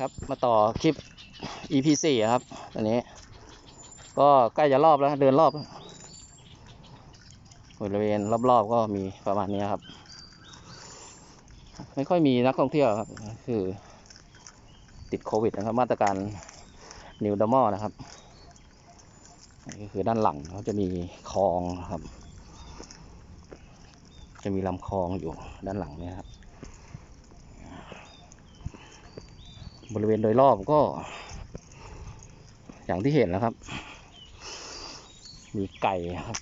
ครับมาต่อคลิป EP สี่ครับตอนนี้ ก็ใกล้จะรอบแล้วเดินรอบบริเวณรอบๆก็มีประมาณนี้ครับ ไม่ค่อยมีนักท่องเที่ยวครับ คือ ติดโควิดนะครับ มาตรการ New Normal นะครับนี่ก็คือด้านหลังเขาจะมีคลองครับ จะมีลำคลองอยู่ด้านหลังนี่ยครับ บริเวณโดยรอบก็ อย่างที่เห็นนะครับ มีไก่ครับ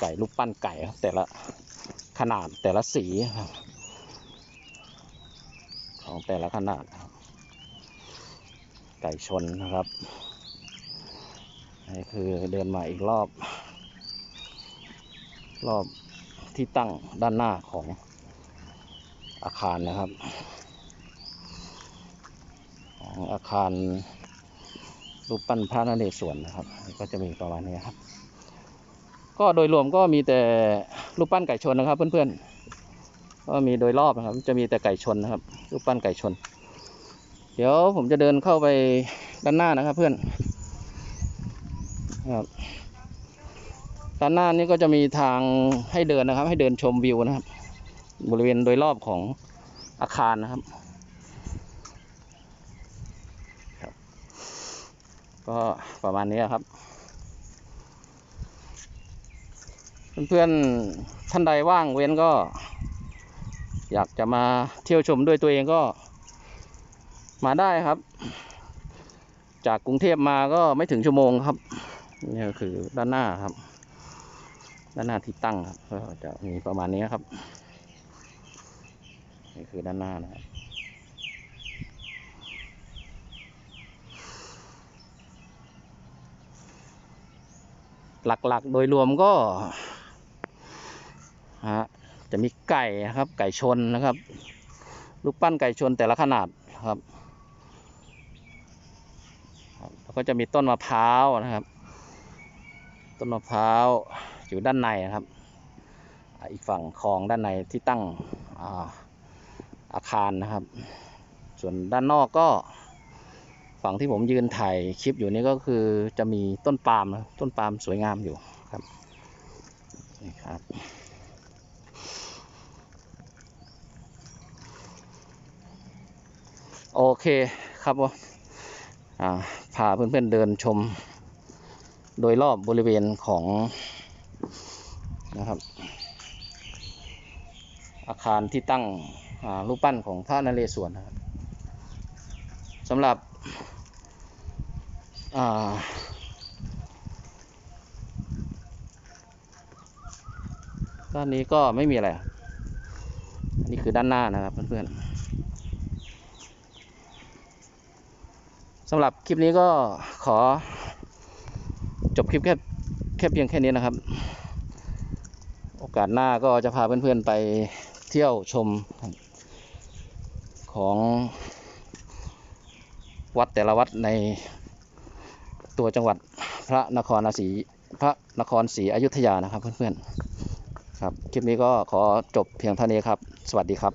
ไก่รูปปั้นไก่ครับ แต่ละขนาดแต่ละสีครับของแต่ละขนาดครับ ไก่ชนนะครับนี่คือเดินมาอีกรอบ รอบที่ตั้งด้านหน้าของอาคารนะครับ ของอาคารรูปปั้นพระนเรศวรนะครับ ก็จะมีประมาณนี้ครับ ก็โดยรวมก็มีแต่รูปปั้นไก่ชนนะครับ เพื่อนๆ ก็มีโดยรอบนะครับ จะมีแต่ไก่ชนนะครับ รูปปั้นไก่ชน เดี๋ยวผมจะเดินเข้าไปด้านหน้านะครับ เพื่อนครับด้านหน้านี้ก็จะมีทางให้เดินนะครับ ให้เดินชมวิวนะครับ บริเวณโดยรอบของอาคารนะครับ ก็ประมาณนี้ครับ เพื่อนๆท่านใดว่างเว้นก็ อยากจะมาเที่ยวชมด้วยตัวเองก็ มาได้ครับ จากกรุงเทพมาก็ไม่ถึงชั่วโมงครับนี่ก็คือด้านหน้าครับ ด้านหน้าที่ตั้งครับก็จะมีประมาณนี้ครับนี่คือด้านหน้านะครับ หลักๆ โดยรวมก็ฮะจะมีไก่นะครับ ไก่ชนนะครับ ลูกปั้นไก่ชนแต่ละขนาดครับครับแล้วก็จะมีต้นมะพร้าวนะครับ ต้นมะพร้าวอยู่ด้านในนะครับ อีกฝั่งคลองด้านในที่ตั้งอาอาคารนะครับ ส่วนด้านนอกก็ ฝั่งที่ผมยืนถ่ายคลิปอยู่นี่ก็คือจะมีต้นปาล์มนะต้นปาล์มสวยงามอยู่ครับนี่ครับ โอเคครับว่าพาเพื่อนๆเดินชม โดยรอบบริเวณของนะครับ อาคารที่ตั้งรูปปั้นของพระนเรศวรนะครับสำหรับ อ่าด้านนี้ก็ไม่มีอะไร อันนี้คือด้านหน้านะครับเพื่อนๆสำหรับคลิปนี้ก็ขอ จบคลิปแค่แค่เพียงแค่นี้นะครับ โอกาสหน้าก็จะพาเพื่อนๆไปเที่ยวชมของวัดแต่ละวัดใน ตัวจังหวัดพระนครศรีพระนครศรีอยุธยานะครับเพื่อนๆครับคลิปนี้ก็ขอจบเพียงเท่านี้ครับ สวัสดีครับ